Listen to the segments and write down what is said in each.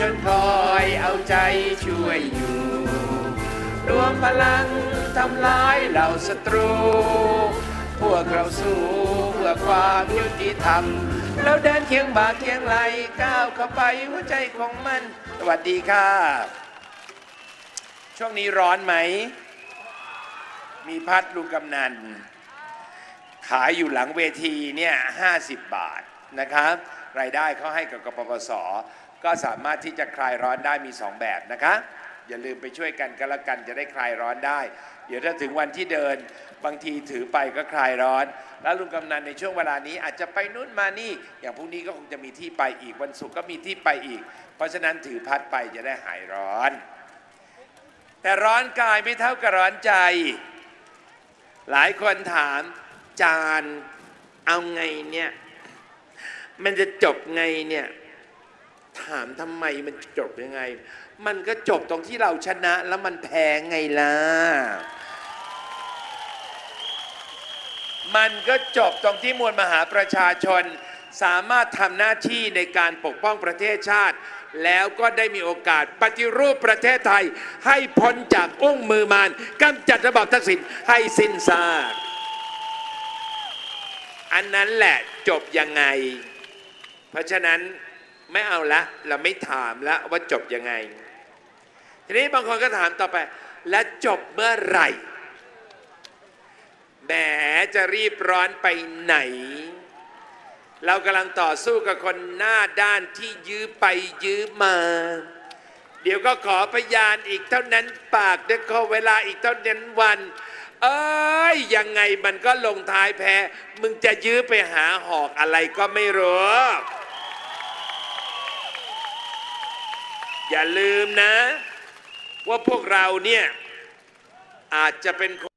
จนคอยเอาใจช่วยอยู่ รวมพลังทำลายเหล่าศัตรู พวกเราสู้เพื่อความยุติธรรม แล้วเดินเคียงบ่าเคียงไหลก้าวเข้าไปหัวใจของมัน สวัสดีค่ะ ช่วงนี้ร้อนไหม มีพัดลูกกำนันขายอยู่หลังเวทีเนี่ย 50 บาทนะครับ รายได้เขาให้กับกปปส ก็สามารถที่จะคลายร้อนได้มี 2 แบบนะคะ อย่าลืมไปช่วยกันก็แล้วกันจะได้คลายร้อนได้ เดี๋ยวถ้าถึงวันที่เดินบางทีถือไปก็คลายร้อน แล้วลุงกำนันในช่วงเวลานี้อาจจะไปนู่นมานี่ อย่างพรุ่งนี้ก็คงจะมีที่ไปอีกวันศุกร์ก็มีที่ไปอีก เพราะฉะนั้นถือพัดไปจะได้หายร้อน แต่ร้อนกายไม่เท่ากับร้อนใจ หลายคนถามจานเอาไงเนี่ยมันจะจบไงเนี่ย ถามทำไมมันจบยังไง มันก็จบตรงที่เราชนะแล้วมันแพ้ไงล่ะ มันก็จบตรงที่มวลมหาประชาชน สามารถทำหน้าที่ในการปกป้องประเทศชาติ แล้วก็ได้มีโอกาสปฏิรูปประเทศไทย ให้พ้นจากอุ้งมือมารกำจัดระบอบทักษิณให้สิ้นซากอันนั้นแหละจบยังไง เพราะฉะนั้น ไม่เอาละ เราไม่ถามละว่าจบยังไง ทีนี้บางคนก็ถามต่อไป และจบเมื่อไหร่แหมจะรีบร้อนไปไหน เรากำลังต่อสู้กับคนหน้าด้านที่ยื้อไปยื้อมา เดี๋ยวก็ขอพยานอีกเท่านั้นปากเดี๋ยวขอเวลาอีกเท่านั้นวัน เอ้ยยังไงมันก็ลงท้ายแพ้ มึงจะยื้อไปหาหอกอะไรก็ไม่รู้ อย่าลืมนะ ว่าพวกเราเนี่ยอาจจะเป็นคน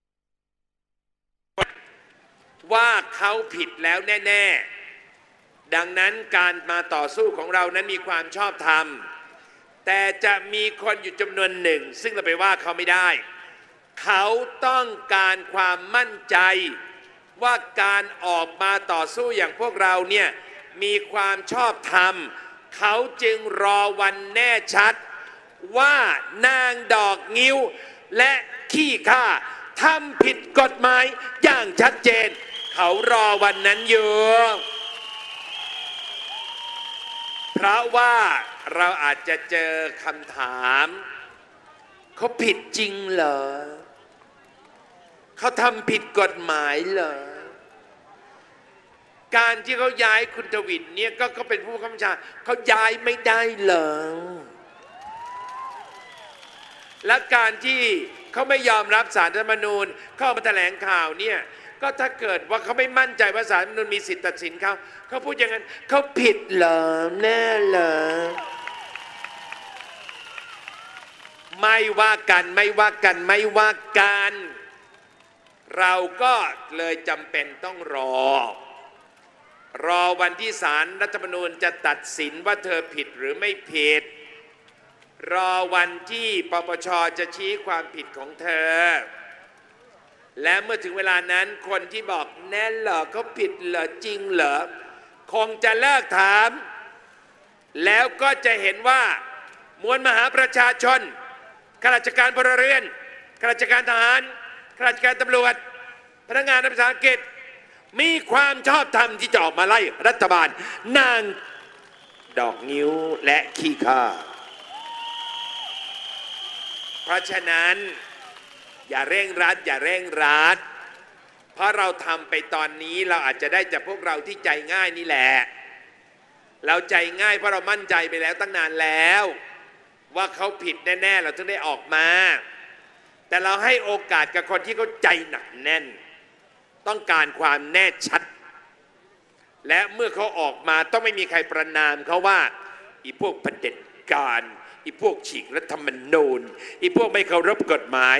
ว่าเขาผิดแล้วแน่ ๆ ดังนั้นการมาต่อสู้ของเรานั้นมีความชอบธรรม แต่จะมีคนอยู่จำนวนหนึ่ง ซึ่งเราไปว่าเขาไม่ได้ เขาต้องการความมั่นใจว่าการออกมาต่อสู้อย่างพวกเราเนี่ยมีความชอบธรรม เขาจึงรอวันแน่ชัด ว่านางดอกงิ้ว และขี้ข้าทำผิดกฎหมายอย่างชัดเจน เขารอวันนั้นอยู่เพราะว่าเราอาจจะเจอคำถาม เขาผิดจริงเหรอ เขาทำผิดกฎหมายเหรอ การที่เขาย้ายคุณทวินเนี่ยก็เขาเป็นผู้บังคับบัญชาเขาย้ายไม่ได้เหรอและการที่เขาไม่ยอมรับสารรัฐธรรมนูญเข้ามาแถลงข่าวเนี่ยก็ถ้าเกิดว่าเขาไม่มั่นใจว่าสารรัฐธรรมนูญมีสิทธิ์ตัดสินเขาเขาพูดอย่างนั้นเขาผิดเหรอแน่เหรอไม่ว่ากันไม่ว่ากันไม่ว่ากัน เราก็เลยจำเป็นต้องรอ รอวันที่ศาลรัฐธรรมนูญจะตัดสินว่าเธอผิดหรือไม่ผิด รอวันที่ปปชจะชี้ความผิดของเธอ และเมื่อถึงเวลานั้นคนที่บอกแน่เหรอเขาผิดเหรอจริงเหรอคงจะเลิกถาม แล้วก็จะเห็นว่ามวลมหาประชาชนข้าราชการพลเรือนข้าราชการทหารข้าราชการตำรวจ พนักงานรัฐวิสาหกิจ มีความชอบธรรมที่จะออกมาไล่รัฐบาล นางดอกนิ้วและขี้ข้าเพราะฉะนั้น อย่าเร่งรัด อย่าเร่งรัด เพราะเราทำไปตอนนี้เราอาจจะได้จากพวกเราที่ใจง่ายนี่แหละ เราใจง่ายเพราะเรามั่นใจไปแล้วตั้งนานแล้ว ว่าเขาผิดแน่ ๆ เราถึงได้ออกมา แต่เราให้โอกาสกับคนที่เขาใจหนักแน่น ต้องการความแน่ชัด และเมื่อเขาออกมาต้องไม่มีใครประนามเขาว่าอีพวกเผด็จการอีพวกฉีกรัฐธรรมนูญอีพวกไม่เคารพกฎหมาย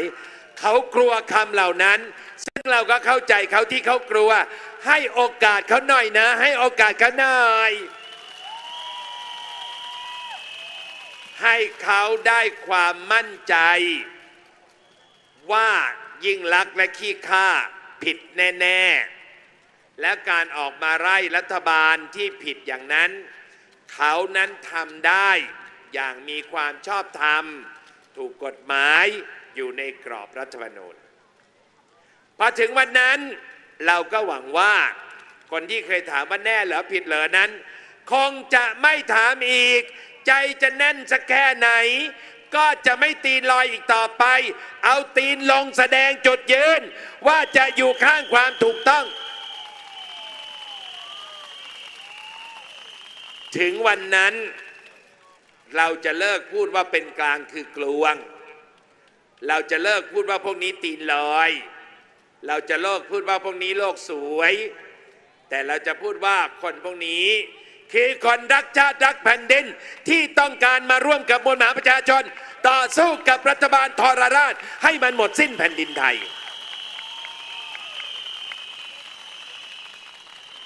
เขากลัวคำเหล่านั้น ซึ่งเราก็เข้าใจเขาที่เขากลัว ให้โอกาสเขาหน่อยนะ ให้โอกาสเขาหน่อยให้เขาได้ความมั่นใจ ว่ายิ่งลักและขี้ข้า ผิดแน่ๆ และการออกมาไล่รัฐบาลที่ผิดอย่างนั้น เขานั้นทำได้อย่างมีความชอบธรรม ถูกกฎหมายอยู่ในกรอบรัฐธรรมนูญพอถึงวันนั้นเราก็หวังว่าคนที่เคยถามว่าแน่เหรอผิดเหรอนั้น คงจะไม่ถามอีก ใจจะแน่นสักแค่ไหน ก็จะไม่ตีนลอยอีกต่อไป เอาตีนลงแสดงจุดยืน ว่าจะอยู่ข้างความถูกต้อง ถึงวันนั้น เราจะเลิกพูดว่าเป็นกลางคือกลวง เราจะเลิกพูดว่าพวกนี้ตีนลอย เราจะเลิกพูดว่าพวกนี้โลกสวย แต่เราจะพูดว่าคนพวกนี้ คือคนรักชาติรักแผ่นดินที่ต้องการมาร่วมกับมวลมหาประชาชน ต่อสู้กับรัฐบาลทรราช ให้มันหมดสิ้นแผ่นดินไทย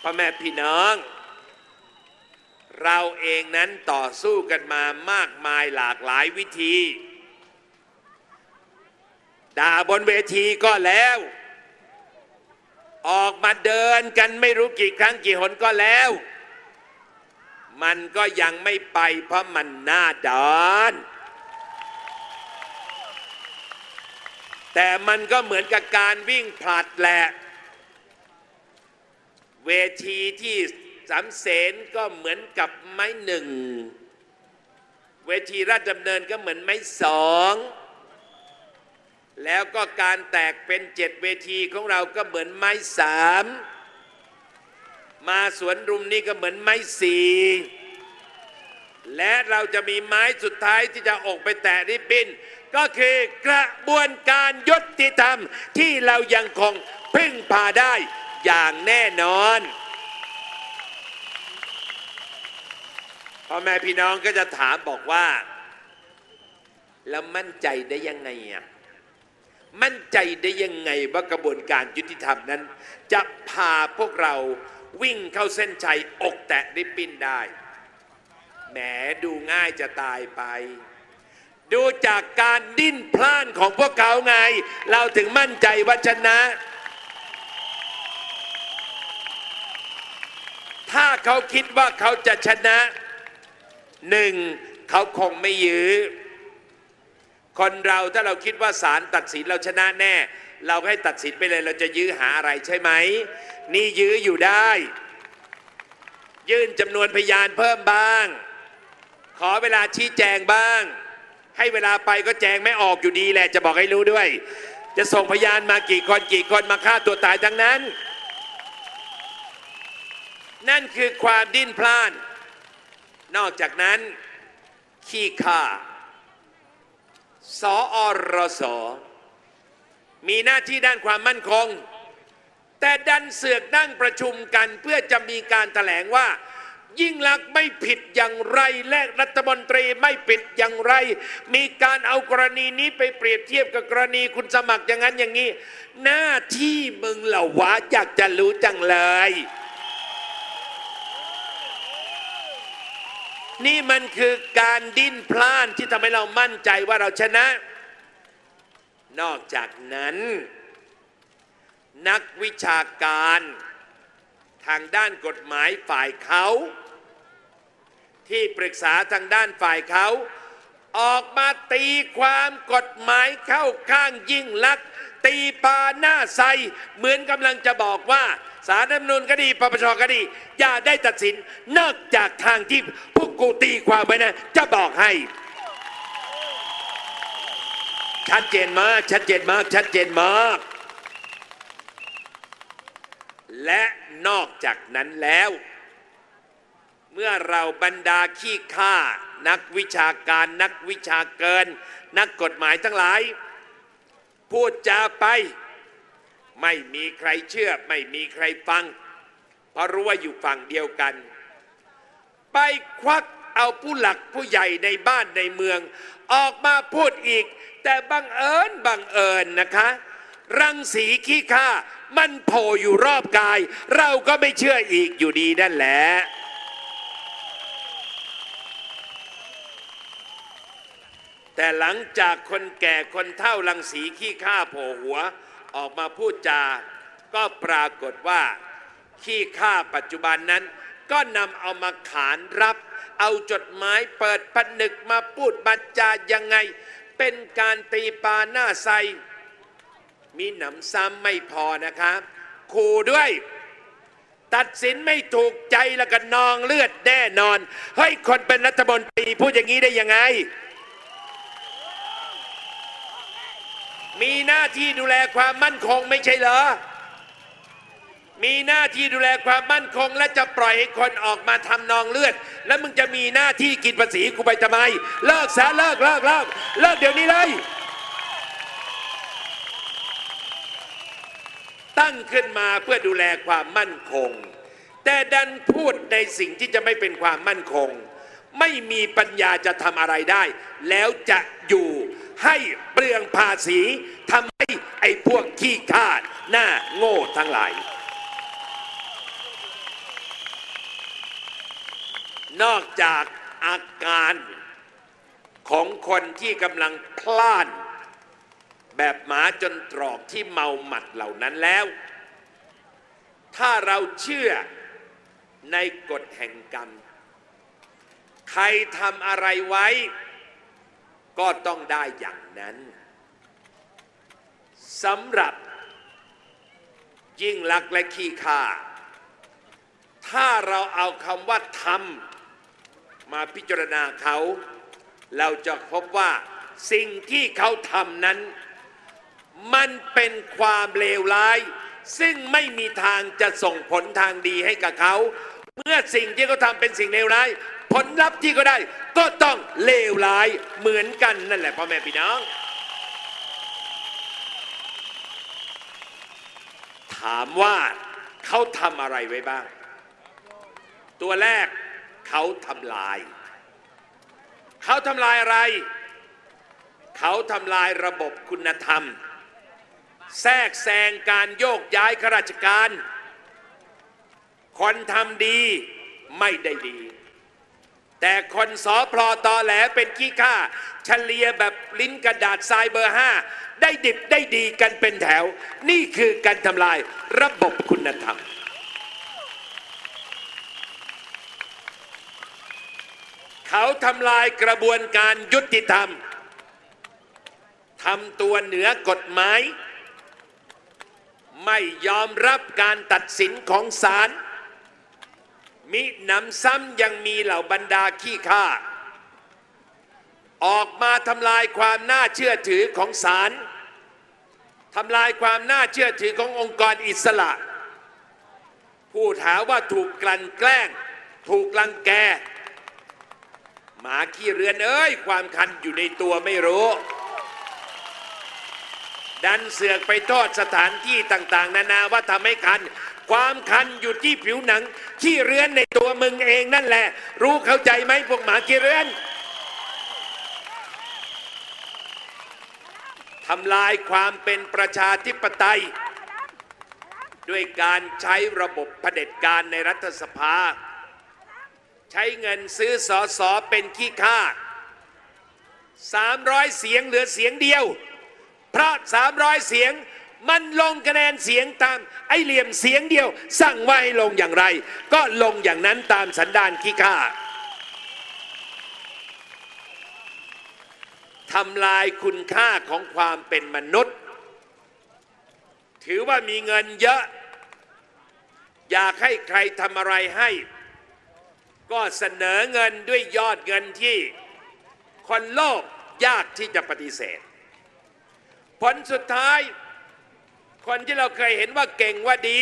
พ่อแม่พี่น้อง เราเองนั้นต่อสู้กันมามากมายหลากหลายวิธี ด่าบนเวทีก็แล้ว ออกมาเดินกันไม่รู้กี่ครั้งกี่หนก็แล้ว มันก็ยังไม่ไปเพราะมันหน้าด้านแต่มันก็เหมือนกับการวิ่งผลัดแหละเวทีที่สามเสนก็เหมือนกับไม้หนึ่ง เวทีราชดำเนินก็เหมือนไม้สองแล้วก็การแตกเป็นเจ็ดเวทีของเราก็เหมือนไม้สาม มาสวนรุมนี่ก็เหมือนไม้สีและเราจะมีไม้สุดท้ายที่จะออกไปแตะริบบิ้นก็คือกระบวนการยุติธรรมที่เรายังคงพึ่งพาได้อย่างแน่นอนพ่อแม่พี่น้องก็จะถามบอกว่า แล้วมั่นใจได้ยังไงอะมั่นใจได้ยังไงว่ากระบวนการยุติธรรมนั้น จะพาพวกเรา วิ่งเข้าเส้นชัยอกแตะริบบิ้นได้แหมดูง่ายจะตายไป ดูจากการดิ้นพล่านของพวกเขาไง เราถึงมั่นใจว่าชนะ ถ้าเขาคิดว่าเขาจะชนะหนึ่งเขาคงไม่ยื้อ คนเราถ้าเราคิดว่าศาลตัดสินเราชนะแน่ เราให้ตัดสินไปเลยเราจะยื้อหาอะไรใช่ไหม นี่ยื้ออยู่ได้ ยื่นจำนวนพยานเพิ่มบ้าง ขอเวลาชี้แจงบ้าง ให้เวลาไปก็แจงไม่ออกอยู่ดีแหละ จะบอกให้รู้ด้วย จะส่งพยานมากี่คนกี่คนมาฆ่าตัวตายทั้งนั้น นั่นคือความดิ้นพลาน นอกจากนั้น ขี้ข่าสออรสมีหน้าที่ด้านความมั่นคง แต่ดันเสือกนั่งประชุมกันเพื่อจะมีการแถลงว่า ยิ่งลักษณ์ไม่ผิดอย่างไรและรัฐมนตรีไม่ผิดอย่างไร มีการเอากรณีนี้ไปเปรียบเทียบกับกรณีคุณสมัครอย่างนั้นอย่างนี้ หน้าที่มึงเหล่าวะอยากจะรู้จังเลย นี่มันคือการดิ้นพล่านที่ทำให้เรามั่นใจว่าเราชนะ นอกจากนั้น นักวิชาการ ทางด้านกฎหมายฝ่ายเขา ที่ปรึกษาทางด้านฝ่ายเขา ออกมาตีความกฎหมายเข้าข้างยิ่งลักษณ์ตีปาหน้าใสเหมือนกำลังจะบอกว่าสารรัฐมนูญก็ดีปปชก็ดี อย่าได้ตัดสินนอกจากทางที่พวกกูตีความไว้นะ จะบอกให้ ชัดเจนมาก ชัดเจนมาก ชัดเจนมาก และนอกจากนั้นแล้ว เมื่อเราบรรดาขี้ข้านักวิชาการนักวิชาเกิน นักกฎหมายทั้งหลาย พูดจาไป ไม่มีใครเชื่อ ไม่มีใครฟัง เพราะรู้ว่าอยู่ฝั่งเดียวกัน ไปควักเอาผู้หลักผู้ใหญ่ในบ้านในเมือง ออกมาพูดอีก แต่บังเอิญบังเอิญนะคะ รังสีขี้ข้า มันโผล่อยู่รอบกาย เราก็ไม่เชื่ออีกอยู่ดีนั่นแหละแต่หลังจากคนแก่คนเฒ่ารังสีขี้ข้าโผล่หัว ออกมาพูดจา ก็ปรากฏว่า ขี้ข้าปัจจุบันนั้น ก็นำเอามาขานรับ เอาจดหมายเปิดผนึกมาพูดบัญจายังไง เป็นการตีปาหน้าใส มีหนำซ้ำไม่พอนะครับขู่ด้วย ตัดสินไม่ถูกใจแล้วก็นองเลือดแน่นอน เฮ้ย คนเป็นรัฐมนตรีพูดอย่างนี้ได้ยังไง มีหน้าที่ดูแลความมั่นคงไม่ใช่เหรอ มีหน้าที่ดูแลความมั่นคง และจะปล่อยให้คนออกมาทำนองเลือด แล้วมึงจะมีหน้าที่กินภาษีกูไปทำไม เลิกซะเลิกเลิกเลิกเลิกเดี๋ยวนี้เลย ตั้งขึ้นมาเพื่อดูแลความมั่นคง แต่ดันพูดในสิ่งที่จะไม่เป็นความมั่นคง ไม่มีปัญญาจะทำอะไรได้ แล้วจะอยู่ให้เปลืองภาษีทำให้ไอ้พวกขี้ข้าหน้าโง่ทั้งหลาย นอกจากอาการของคนที่กำลังพลาด แบบหมาจนตรอกที่เมาหมัดเหล่านั้นแล้ว ถ้าเราเชื่อในกฎแห่งกรรม ใครทำอะไรไว้ ก็ต้องได้อย่างนั้นสำหรับยิ่งลักและขี้ข้าถ้าเราเอาคำว่าทำมาพิจารณาเขา เราจะพบว่าสิ่งที่เขาทำนั้น มันเป็นความเลวร้าย ซึ่งไม่มีทางจะส่งผลทางดีให้กับเขา เมื่อสิ่งที่เขาทำเป็นสิ่งเลวร้าย ผลลัพธ์ที่เขาได้ ก็ต้องเลวร้ายเหมือนกันนั่นแหละพ่อแม่พี่น้อง ถามว่าเขาทำอะไรไว้บ้าง ตัวแรกเขาทำลาย เขาทำลายอะไร เขาทำลายระบบคุณธรรม แทรกแซงการโยกย้ายข้าราชการ คนทำดีไม่ได้ดี แต่คนสอพลอตอแหลเป็นขี้ข้าเฉลียแบบลิ้นกระดาษทรายเบอร์ห้าได้ดิบได้ดีกันเป็นแถว นี่คือการทำลายระบบคุณธรรม เขาทำลายกระบวนการยุติธรรมทำตัวเหนือกฎหมาย ไม่ยอมรับการตัดสินของศาลมิหนำซ้ำยังมีเหล่าบรรดาขี้ข้าออกมาทำลายความน่าเชื่อถือของศาลทำลายความน่าเชื่อถือขององค์กรอิสระ ผู้ถามว่าถูกกลั่นแกล้ง ถูกลังแก หมาขี้เรือนเอ้ย ความคันอยู่ในตัวไม่รู้ ดันเสือกไปโทษสถานที่ต่าง ๆ นานาว่าทำให้คัน ความคันอยู่ที่ผิวหนัง ขี้เรือนในตัวมึงเองนั่นแหละ รู้เข้าใจไหมพวกหมาขี้เรือนทำลายความเป็นประชาธิปไตย ด้วยการใช้ระบบเผด็จการในรัฐสภา ใช้เงินซื้อสอสอเป็นขี้ข้า300 เสียงเหลือเสียงเดียว เพราะ300 เสียงมันลงคะแนนเสียงตาม ไอเหลี่ยมเสียงเดียว สั่งว่าให้ลงอย่างไร ก็ลงอย่างนั้นตามสันดานขี้ข้าทำลายคุณค่าของความเป็นมนุษย์ ถือว่ามีเงินเยอะ อยากให้ใครทำอะไรให้ ก็เสนอเงินด้วยยอดเงินที่คนโลภยากที่จะปฏิเสธ ผลสุดท้าย คนที่เราเคยเห็นว่าเก่งว่าดี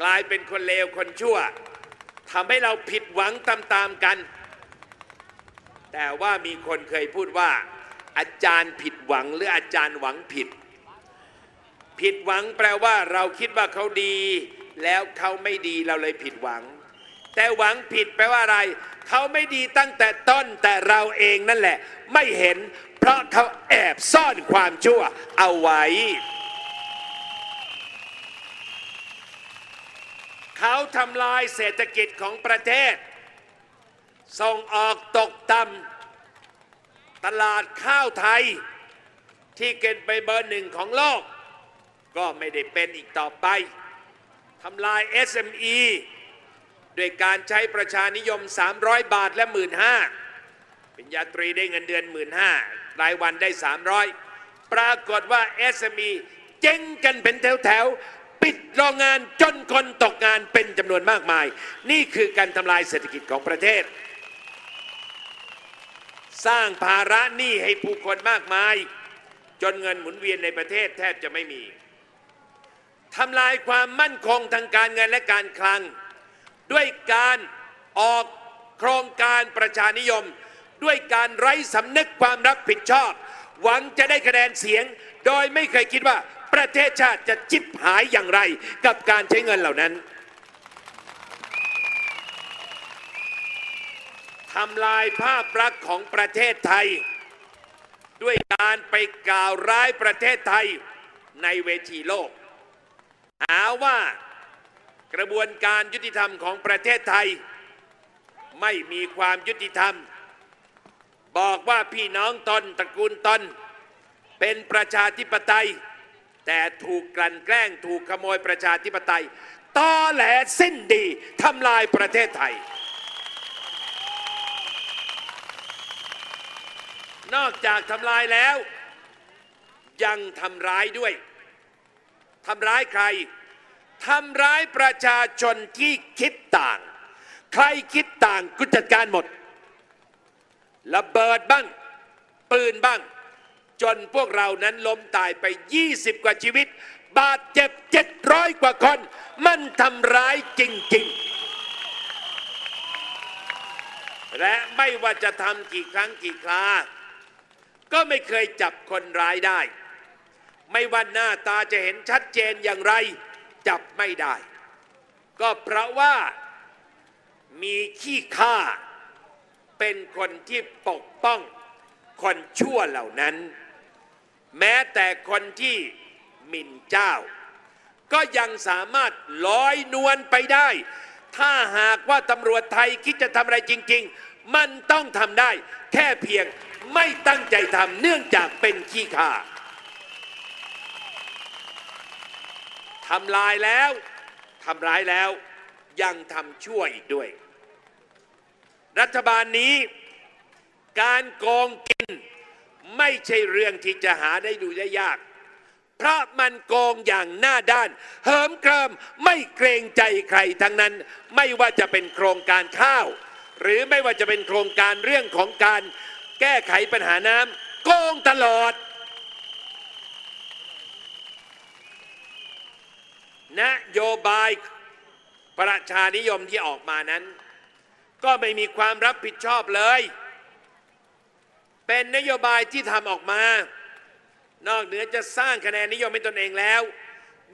กลายเป็นคนเลวคนชั่วทำให้เราผิดหวังตามๆกัน แต่ว่ามีคนเคยพูดว่า อาจารย์ผิดหวังหรืออาจารย์หวังผิด ผิดหวังแปลว่าเราคิดว่าเขาดี แล้วเขาไม่ดีเราเลยผิดหวัง แต่หวังผิดแปลว่าอะไร เขาไม่ดีตั้งแต่ต้นแต่เราเองนั่นแหละ ไม่เห็น เพราะเขาแอบซ่อนความชั่วเอาไว้ เขาทำลายเศรษฐกิจของประเทศ ส่งออกตกต่ำตลาดข้าวไทย ที่เกินไปเบอร์หนึ่งของโลก ก็ไม่ได้เป็นอีกต่อไปทำลาย SME ด้วยการใช้ประชานิยม 300 บาทและ 1 5ื่นห้าเป็นญาตรีได้เงินเดือน 1 5ื่นห้ารายวันได้ 300 ปรากฏว่า SME เจ๊งกันเป็นแถวแถวๆ ปิดโรงงานจนคนตกงานเป็นจำนวนมากมาย นี่คือการทำลายเศรษฐกิจของประเทศ สร้างภาระหนี้ให้ผู้คนมากมาย จนเงินหมุนเวียนในประเทศแทบจะไม่มีทำลายความมั่นคงทางการเงินและการคลัง ด้วยการออกโครงการประชานิยม ด้วยการไร้สำนึกความรับผิดชอบ หวังจะได้คะแนนเสียง โดยไม่เคยคิดว่าประเทศชาติจะจิบหายอย่างไรกับการใช้เงินเหล่านั้นทำลายภาพลักษณ์ของประเทศไทย ด้วยการไปกล่าวร้ายประเทศไทยในเวทีโลก หาว่า กระบวนการยุติธรรมของประเทศไทย ไม่มีความยุติธรรม บอกว่าพี่น้องตนตระกูลตนเป็นประชาธิปไตย แต่ถูกกลั่นแกล้งถูกขโมยประชาธิปไตยตอแหลสิ้นดีทำลายประเทศไทย นอกจากทำลายแล้ว ยังทำร้ายด้วยทำร้ายใคร ทำร้ายประชาชนที่คิดต่าง ใครคิดต่างกูจัดการหมด ระเบิดบ้าง ปืนบ้าง จนพวกเรานั้นล้มตายไป 20 กว่าชีวิต บาดเจ็บ 700 กว่าคน มันทำร้ายจริง ๆ และไม่ว่าจะทำกี่ครั้งกี่คราก็ไม่เคยจับคนร้ายได้ ไม่ว่าหน้าตาจะเห็นชัดเจนอย่างไร จับไม่ได้ ก็เพราะว่ามีขี้ข้าเป็นคนที่ปกป้องคนชั่วเหล่านั้น แม้แต่คนที่หมิ่นเจ้า ก็ยังสามารถลอยนวลไปได้ ถ้าหากว่าตำรวจไทยคิดจะทำอะไรจริง ๆ มันต้องทำได้ แค่เพียงไม่ตั้งใจทำเนื่องจากเป็นขี้ข้า ทำลายแล้วทำร้ายแล้วยังทำชั่วอีกด้วย รัฐบาลนี้การโกงกินไม่ใช่เรื่องที่จะหาได้ดูได้ยาก เพราะมันโกงอย่างหน้าด้าน เหิมเกริมไม่เกรงใจใครทั้งนั้น ไม่ว่าจะเป็นโครงการข้าว หรือไม่ว่าจะเป็นโครงการเรื่องของการแก้ไขปัญหาน้ำโกงตลอด นโยบายประชานิยมที่ออกมานั้น ก็ไม่มีความรับผิดชอบเลย เป็นนโยบายที่ทำออกมา นอกเหนือจะสร้างคะแนนนิยมให้ตนเองแล้ว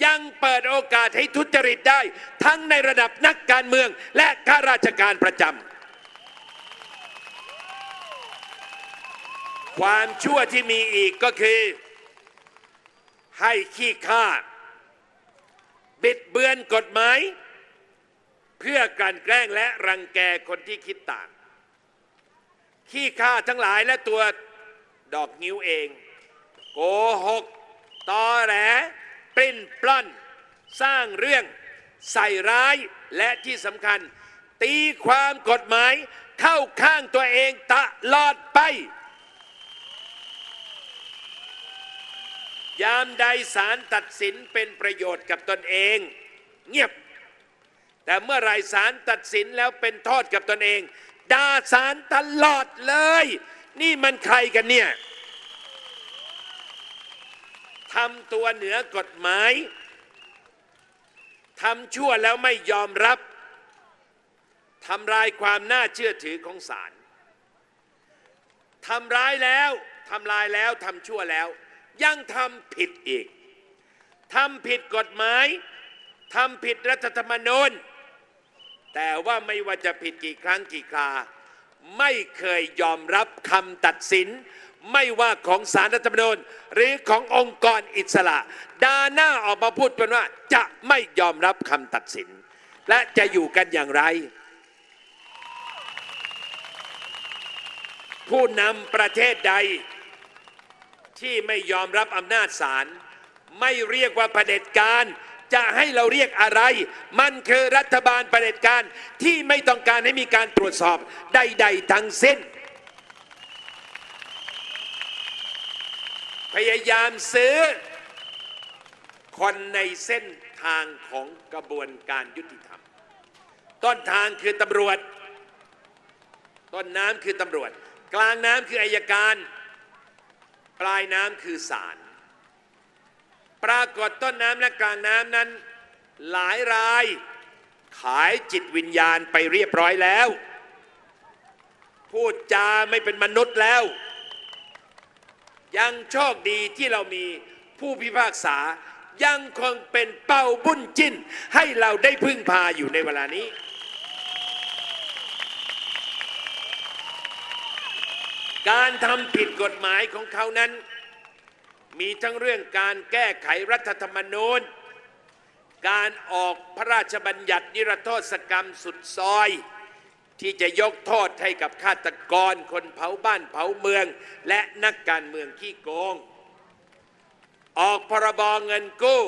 ยังเปิดโอกาสให้ทุจริตได้ ทั้งในระดับนักการเมืองและข้าราชการประจำความชั่วที่มีอีกก็คือ ให้ขี้ข้า บิดเบือนกฎหมาย เพื่อกลั่นแกล้งและรังแกคนที่คิดต่าง ขี้ข้าทั้งหลายและตัวดอกนิ้วเอง โกหกตอแหล ปลิ้นปล้อนสร้างเรื่องใส่ร้ายและที่สำคัญ ตีความกฎหมายเข้าข้างตัวเองตลอดไป ยามใดศาลตัดสินเป็นประโยชน์กับตนเอง เงียบ แต่เมื่อไรศาลตัดสินแล้วเป็นโทษกับตนเองด่าศาลตลอดเลย นี่มันใครกันเนี่ยทำตัวเหนือกฎหมายทำชั่วแล้วไม่ยอมรับทำลายความน่าเชื่อถือของศาลทำร้ายแล้วทำลายแล้วทำชั่วแล้ว ยังทำผิดอีกทำผิดกฎหมายทำผิดรัฐธรรมนูญแต่ว่าไม่ว่าจะผิดกี่ครั้งกี่ครา ไม่เคยยอมรับคำตัดสิน ไม่ว่าของสารรัฐธรรมนูญหรือขององค์กรอิสระ ดาหน้าออกมาพูดเป็นว่า จะไม่ยอมรับคำตัดสิน และจะอยู่กันอย่างไร ผู้นำประเทศใด ที่ไม่ยอมรับอำนาจศาลไม่เรียกว่าเผด็จการ จะให้เราเรียกอะไร มันคือรัฐบาลเผด็จการที่ไม่ต้องการให้มีการตรวจสอบใดๆทั้งสิ้น พยายามซื้อ คนในเส้นทางของกระบวนการยุติธรรม ต้นทางคือตำรวจ ต้นน้ำคือตำรวจ กลางน้ำคืออายการ ปลายน้ำคือศาลปรากฏต้นน้ำและกลางน้ำนั้น หลายราย ขายจิตวิญญาณไปเรียบร้อยแล้ว พูดจาไม่เป็นมนุษย์แล้ว ยังโชคดีที่เรามีผู้พิพากษายังคงเป็นเป้าบุญจิ้นให้เราได้พึ่งพาอยู่ในเวลานี้ การทำผิดกฎหมายของเขานั้น มีทั้งเรื่องการแก้ไขรัฐธรรมนูญ การออกพระราชบัญญัตินิรโทษกรรมสุดซอย ที่จะยกโทษให้กับฆาตกรคนเผาบ้านเผาเมือง และนักการเมืองขี้โกง ออกพรบเงินกู้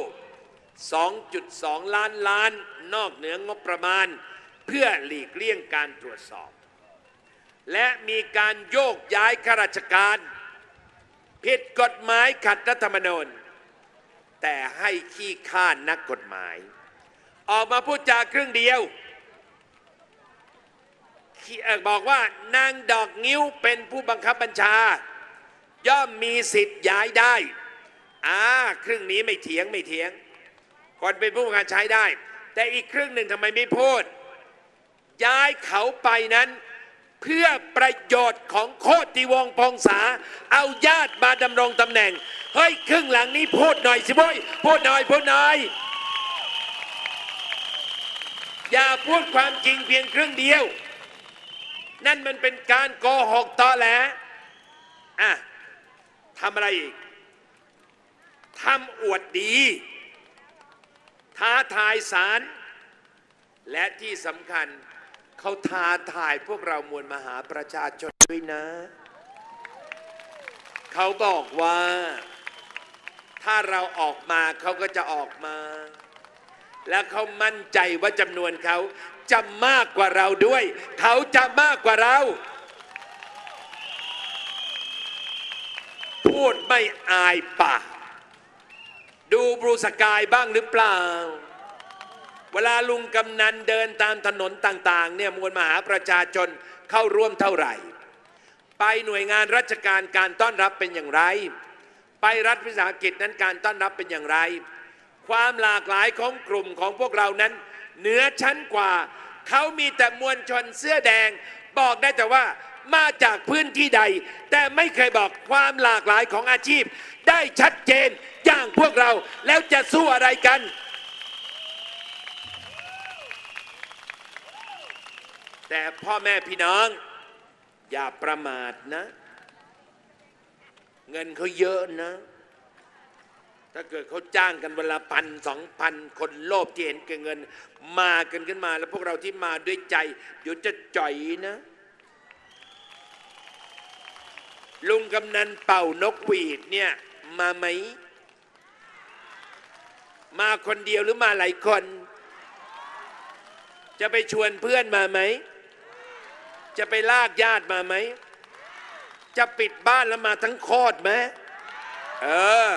2.2 ล้านล้าน นอกเหนืองบประมาณ เพื่อหลีกเลี่ยงการตรวจสอบ และมีการโยกย้ายข้าราชการ ผิดกฎหมายขัดรัฐธรรมนูญ แต่ให้ขี้ข้านนักกฎหมาย ออกมาพูดจาครึ่งเดียวบอกว่านางดอกงิ้วเป็นผู้บังคับบัญชา ย่อมมีสิทธิ์ย้ายได้อ่าครึ่งนี้ไม่เถียงไม่เถียงคนเป็นผู้บังคับใช้ได้ แต่อีกครึ่งหนึ่งทำไมไม่พูด ย้ายเขาไปนั้น เพื่อประโยชน์ของโคติวงศ์พงษา เอาญาติมาดำรงตำแหน่ง เฮ้ย ครึ่งหลังนี้พูดหน่อยสิโว้ยพูดหน่อยพูดหน่อย อย่าพูดความจริงเพียงครึ่งเดียว นั่นมันเป็นการโกหกตอแหลอะทำอะไรอีกทำอวดดี ท้าทายสาร และที่สำคัญ เขาท้าทายพวกเรามวลมหาประชาชนด้วยนะ เขาบอกว่า ถ้าเราออกมาเขาก็จะออกมา และเขามั่นใจว่าจำนวนเขาจะมากกว่าเราด้วย เขาจะมากกว่าเรา พูดไม่อายปากดูบรูสกายบ้างหรือเปล่า วลาลุงกำนันเดินตามถนนต่างๆเนี่ยมวลมหาประชาชนเข้าร่วมเท่าไหร่ ไปหน่วยงานราชการการต้อนรับเป็นอย่างไร ไปรัฐวิสาหกิจนั้นการต้อนรับเป็นอย่างไร ความหลากหลายของกลุ่มของพวกเรานั้น เหนือชั้นกว่า เขามีแต่มวลชนเสื้อแดง บอกได้แต่ว่ามาจากพื้นที่ใด แต่ไม่เคยบอกความหลากหลายของอาชีพ ได้ชัดเจนอย่างพวกเราแล้วจะสู้อะไรกัน แต่พ่อแม่พี่น้อง อย่าประมาทนะ เงินเขาเยอะนะ ถ้าเกิดเขาจ้างกันเวลาพันสองพันคนโลภที่เห็นแก่เงิน มากันขึ้นมา แล้วพวกเราที่มาด้วยใจ เดี๋ยวจะจ่อยนะ ลุงกำนันเป่านกหวีดเนี่ย มาไหม มาคนเดียวหรือมาหลายคนจะไปชวนเพื่อนมาไหม จะไปลากญาติมาไหม จะปิดบ้านแล้วมาทั้งโคตรไหมเออ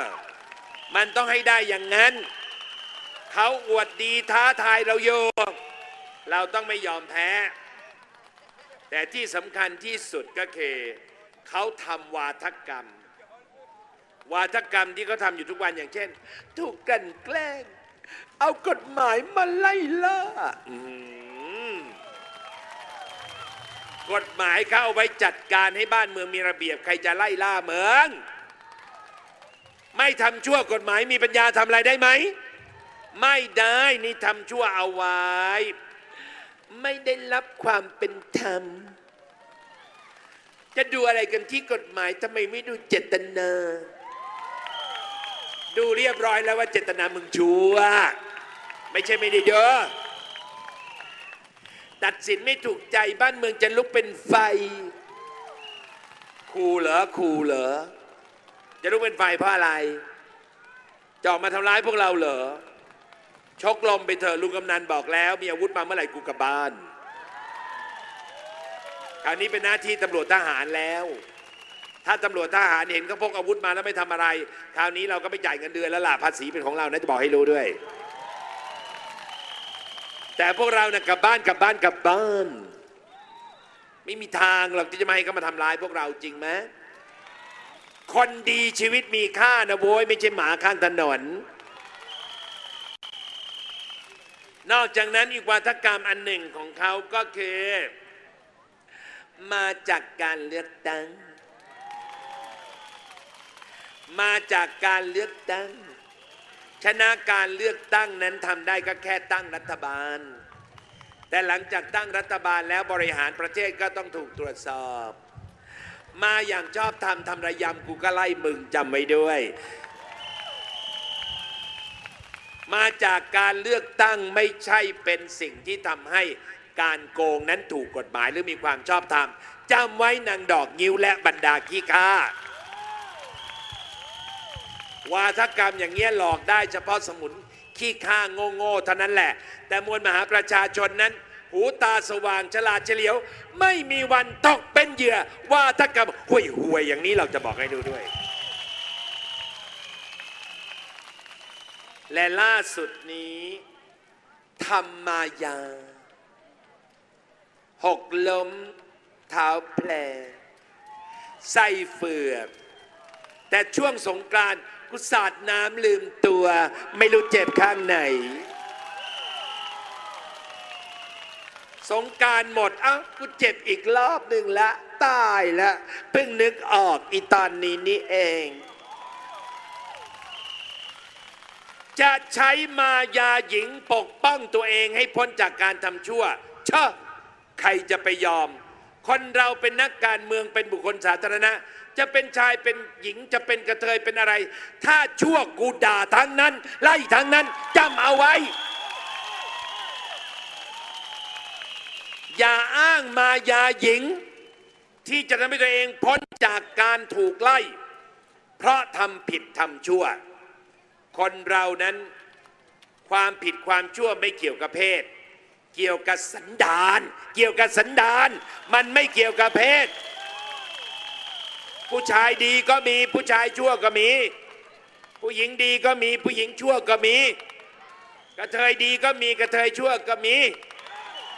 มันต้องให้ได้อย่างนั้น เขาอวดดีท้าทายเราโยเราต้องไม่ยอมแพ้ แต่ที่สำคัญที่สุดก็คือเขาทำวาทกรรม วาทกรรมที่เขาทำอยู่ทุกวันอย่างเช่น ถูกกันแกล้ง เอากฎหมายมาไล่ล่า กฎหมายเขาเอาไว้จัดการให้บ้านเมืองมีระเบียบใครจะไล่ล่าเมือง ไม่ทำชั่วกฎหมายมีปัญญาทำอะไรได้ไหม ไม่ได้นี่ทำชั่วเอาไว้ ไม่ได้รับความเป็นธรรม จะดูอะไรกันที่กฎหมายทำไมไม่ดูเจตนา ดูเรียบร้อยแล้วว่าเจตนามึงชั่ว ไม่ใช่ไม่ได้เยอะ ตัดสินไม่ถูกใจบ้านเมืองจะลุกเป็นไฟคูเหรอคูเหรอจะลุกเป็นไฟเพราะอะไรจะออกมาทำร้ายพวกเราเหรอชกลมไปเถอะลุงกำนันบอกแล้ว มีอาวุธมาเมื่อไหร่กูกลับบ้านคราวนี้เป็นหน้าที่ตำรวจทหารแล้ว ถ้าตำรวจทหารเห็นเขาพกอาวุธมาแล้วไม่ทำอะไร คราวนี้เราก็ไม่จ่ายเงินเดือนแล้วล่ะภาษีเป็นของเรานะจะบอกให้รู้ด้วย แต่พวกเรานะ่ะกลับบ้านกลับบ้านกลับบ้าน ไม่มีทางหรอกที่จะมาให้เขามาทำร้ายพวกเราจริงไหมคนดีชีวิตมีค่านะโว้ยไม่ใช่หมาข้างถนน นอกจากนั้นอีกวาทกรรมอันหนึ่งของเขาก็คือ มาจากการเลือกตั้ง มาจากการเลือกตั้ง ชนะการเลือกตั้งนั้นทำได้ก็แค่ตั้งรัฐบาล แต่หลังจากตั้งรัฐบาลแล้วบริหารประเทศก็ต้องถูกตรวจสอบ มาอย่างชอบทำทำระยำกูก็ไล่มึงจำไว้ด้วย มาจากการเลือกตั้งไม่ใช่เป็นสิ่งที่ทำให้การโกงนั้นถูกกฎหมายหรือมีความชอบธรรมจำไว้นางดอกงิ้วและบรรดาขี้ข้า วาทกรรมอย่างเงี้ยหลอกได้เฉพาะสมุนขี้ข้าโง่ๆเท่านั้นแหละ แต่มวลมหาประชาชนนั้น หูตาสว่างฉลาดเฉลียว ไม่มีวันตกเป็นเหยื่อวาทกรรมห่วยห่วยๆอย่างนี้เราจะบอกให้ดูด้วย และล่าสุดนี้ธรรมายา หกล้มเท้าแผลใส่เฟือกแต่ช่วงสงกรานต์ กูสาดน้ำลืมตัว ไม่รู้เจ็บข้างไหน สงการหมด เอ้า กูเจ็บอีกรอบหนึ่งละ ตายละเพิ่งนึกออกอีตอนนี้นี่เอง จะใช้มายาหญิงปกป้องตัวเองให้พ้นจากการทำชั่ว เชอะใครจะไปยอม คนเราเป็นนักการเมืองเป็นบุคคลสาธารณะ จะเป็นชายเป็นหญิงจะเป็นกระเทยเป็นอะไร ถ้าชั่วกูด่าทั้งนั้น ไล่ทั้งนั้นจำเอาไว้ อย่าอ้างมายาหญิง ที่จะทำให้ตัวเองพ้นจากการถูกไล่ เพราะทำผิดทำชั่ว คนเรานั้น ความผิดความชั่วไม่เกี่ยวกับเพศ เกี่ยวกับสันดาน เกี่ยวกับสันดาน มันไม่เกี่ยวกับเพศ ผู้ชายดีก็มีผู้ชายชั่วก็มี ผู้หญิงดีก็มีผู้หญิงชั่วก็มี กระเทยดีก็มีกระเทยชั่วก็มี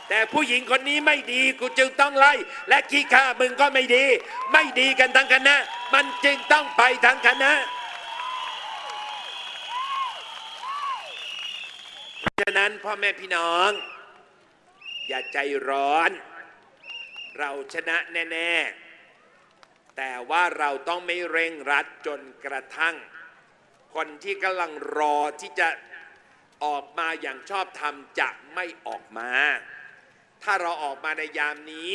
แต่ผู้หญิงคนนี้ไม่ดีกูจึงต้องไล่ และขี้ข้ามึงก็ไม่ดี ไม่ดีกันทั้งคณะ มันจึงต้องไปทั้งคณะฉะนั้นพ่อแม่พี่น้อง อย่าใจร้อน เราชนะแน่ ๆ แต่ว่าเราต้องไม่เร่งรัดจนกระทั่ง คนที่กำลังรอที่จะออกมาอย่างชอบธรรมจะไม่ออกมา ถ้าเราออกมาในยามนี้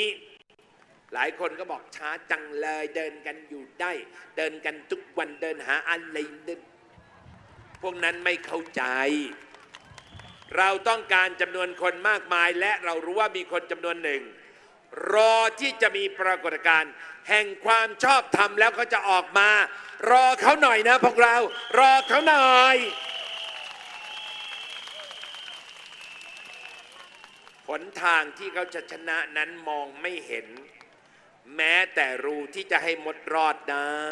หลายคนก็บอกช้าจังเลยเดินกันอยู่ได้ เดินกันทุกวันเดินหาอะไรเดินพวกนั้นไม่เข้าใจ เราต้องการจำนวนคนมากมาย และเรารู้ว่ามีคนจำนวนหนึ่ง รอที่จะมีปรากฏการณ์แห่งความชอบธรรมแล้วเขาจะออกมา รอเขาหน่อยนะพวกเรา รอเขาหน่อยหนทางที่เขาจะชนะนั้นมองไม่เห็น แม้แต่รูที่จะให้มดรอดได้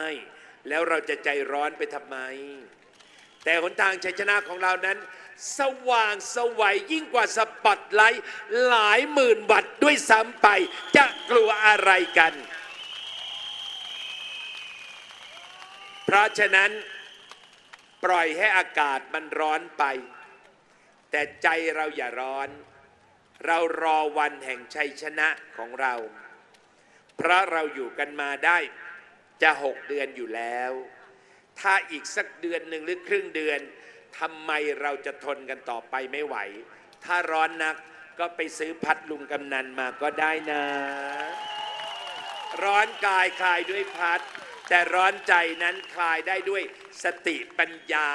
แล้วเราจะใจร้อนไปทำไม แต่หนทางชัยชนะของเรานั้น สว่างสวัยยิ่งกว่าสปอตไลท์หลายหมื่นวัตต์ด้วยซ้ำไป จะกลัวอะไรกัน เพราะฉะนั้นปล่อยให้อากาศมันร้อนไป แต่ใจเราอย่าร้อน เรารอวันแห่งชัยชนะของเรา เพราะเราอยู่กันมาได้จะหกเดือนอยู่แล้ว ถ้าอีกสักเดือนหนึ่งหรือครึ่งเดือนทำไมเราจะทนกันต่อไปไม่ไหว ถ้าร้อนนักก็ไปซื้อพัดลุงกำนันมาก็ได้นะ ร้อนกายคลายด้วยพัด แต่ร้อนใจนั้นคลายได้ด้วยสติปัญญา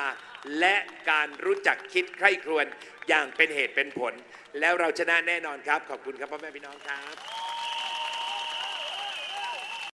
และการรู้จักคิดใคร่ครวญอย่างเป็นเหตุเป็นผล แล้วเราชนะแน่นอนครับ ขอบคุณครับพ่อแม่พี่น้องครับ